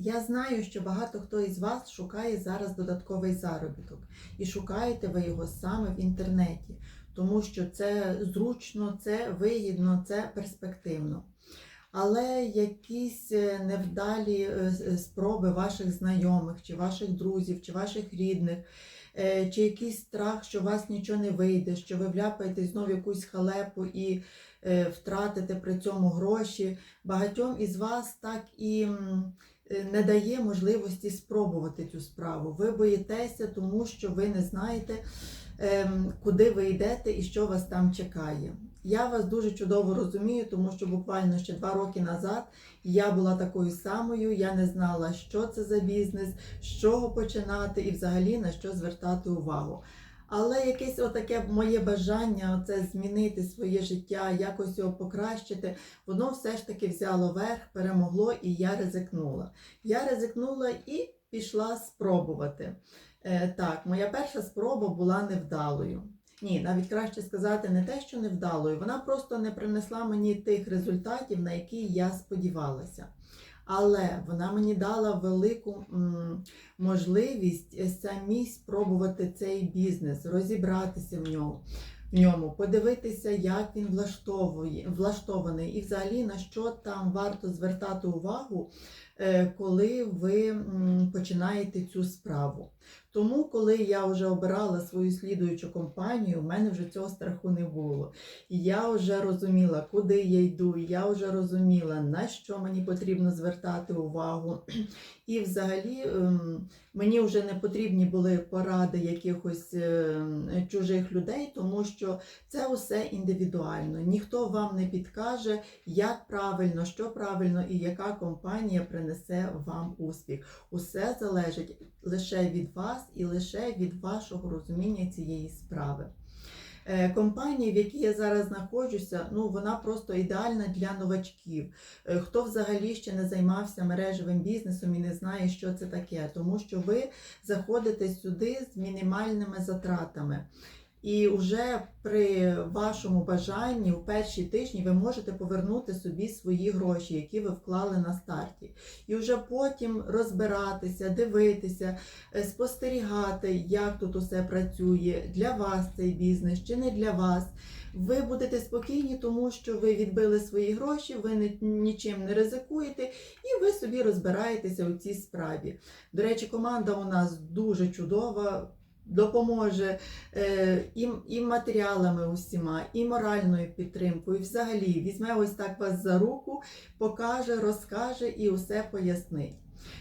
Я знаю, що багато хто із вас шукає зараз додатковий заробіток, і шукаєте ви його саме в інтернеті, тому що це зручно, це вигідно, це перспективно. Але якісь е, невдалі е, спроби ваших знайомих, чи ваших друзів, чи ваших рідних, е, чи якийсь страх, що у вас нічого не вийде, що ви вляпаєтесь знову в якусь халепу і е, втратите при цьому гроші. Багатьом із вас так і е, не дає можливості спробувати цю справу. Ви боїтеся, тому що ви не знаєте, ем, куди ви йдете і що вас там чекає. Я вас дуже чудово розумію, тому що буквально ще два роки назад я була такою самою, я не знала, що це за бізнес, з чого починати і взагалі на що звертати увагу. Але якесь отаке моє бажання це змінити своє життя, якось його покращити, воно все ж таки взяло верх, перемогло, і я ризикнула. Я ризикнула і пішла спробувати. Е, так, моя перша спроба була невдалою. Ні, навіть краще сказати не те, що невдалою, вона просто не принесла мені тих результатів, на які я сподівалася. Але вона мені дала велику можливість самі спробувати цей бізнес, розібратися в ньому, в ньому, подивитися, як він влаштовує, влаштований, і взагалі на що там варто звертати увагу, е, коли ви починаєте цю справу. Тому, коли я вже обирала свою слідуючу компанію, в мене вже цього страху не було. Я вже розуміла, куди я йду, я вже розуміла, на що мені потрібно звертати увагу. І взагалі ем, мені вже не потрібні були поради якихось ем, чужих людей, тому що це усе індивідуально. Ніхто вам не підкаже, як правильно, що правильно і яка компанія принесе вам успіх. Усе залежить лише від вас і лише від вашого розуміння цієї справи. Е, Компанія, в якій я зараз знаходжуся, ну вона просто ідеальна для новачків. Е, Хто взагалі ще не займався мережевим бізнесом і не знає, що це таке, тому що ви заходите сюди з мінімальними затратами. І вже при вашому бажанні у перші тижні ви можете повернути собі свої гроші, які ви вклали на старті. І вже потім розбиратися, дивитися, е, спостерігати, як тут усе працює, для вас цей бізнес чи не для вас. Ви будете спокійні, тому що ви відбили свої гроші, ви ні- нічим не ризикуєте, і ви собі розбираєтеся у цій справі. До речі, команда у нас дуже чудова. Допоможе е, і, і матеріалами усіма, і моральною підтримкою. І взагалі візьме ось так вас за руку, покаже, розкаже і усе пояснить.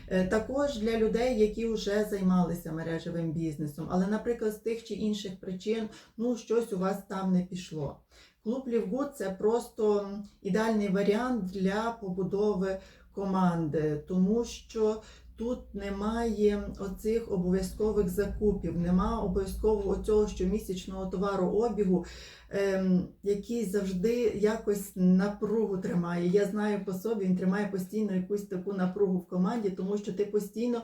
Е, Також для людей, які вже займалися мережевим бізнесом, але, наприклад, з тих чи інших причин ну, щось у вас там не пішло. Клуб Лівгуд це просто ідеальний варіант для побудови команди, тому що тут немає оцих обов'язкових закупів, нема обов'язкового цього щомісячного товарообігу, ем, який завжди якось напругу тримає. Я знаю по собі, він тримає постійно якусь таку напругу в команді, тому що ти постійно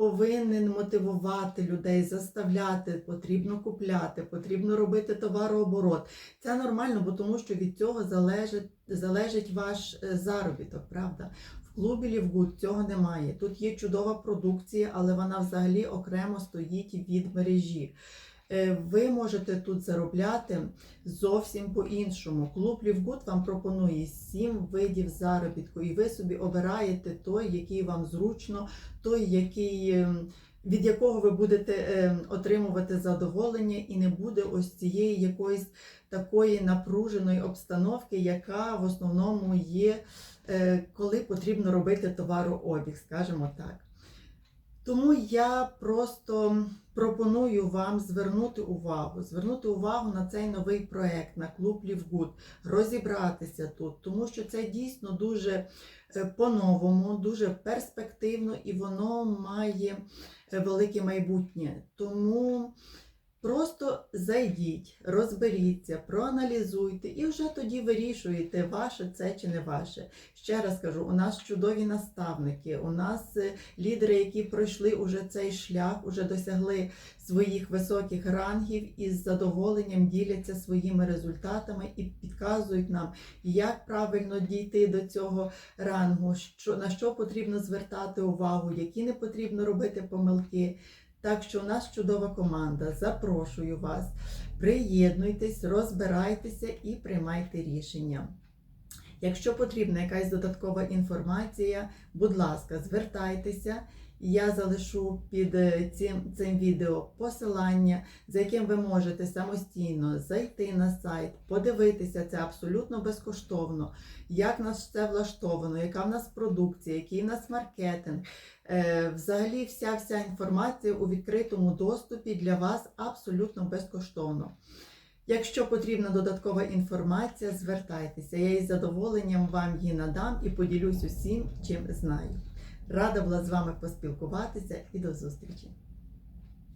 повинен мотивувати людей, заставляти, потрібно купляти, потрібно робити товарооборот. Це нормально, бо тому що від цього залежить, залежить ваш е, заробіток, правда? В Гуд цього немає. Тут є чудова продукція, але вона взагалі окремо стоїть від мережі. Е, Ви можете тут заробляти зовсім по-іншому. Клуб Лівгуд вам пропонує сім видів заробітку, і ви собі обираєте той, який вам зручно, той, який, ем, від якого ви будете ем, отримувати задоволення, і не буде ось цієї якоїсь такої напруженої обстановки, яка в основному є, е, коли потрібно робити товарообіг, скажімо так. Тому я просто пропоную вам звернути увагу, звернути увагу на цей новий проект, на клуб Лівгуд, розібратися тут, тому що це дійсно дуже е, по-новому, дуже перспективно і воно має е, велике майбутнє. Тому Просто зайдіть, розберіться, проаналізуйте і вже тоді вирішуєте, ваше це чи не ваше. Ще раз кажу, у нас чудові наставники, у нас е, лідери, які пройшли уже цей шлях, уже досягли своїх високих рангів і з задоволенням діляться своїми результатами і підказують нам, як правильно дійти до цього рангу, що, на що потрібно звертати увагу, які не потрібно робити помилки. Так що у нас чудова команда. Запрошую вас. Приєднуйтесь, розбирайтеся і приймайте рішення. Якщо потрібна якась додаткова інформація, будь ласка, звертайтеся. Я залишу під е, цим, цим відео посилання, за яким ви можете самостійно зайти на сайт, подивитися це абсолютно безкоштовно, як нас це влаштовано, яка в нас продукція, який в нас маркетинг. Е, Взагалі, вся вся інформація у відкритому доступі для вас абсолютно безкоштовно. Якщо потрібна додаткова інформація, звертайтеся. Я із задоволенням вам її надам і поділюсь усім, чим знаю. Рада була з вами поспілкуватися і до зустрічі!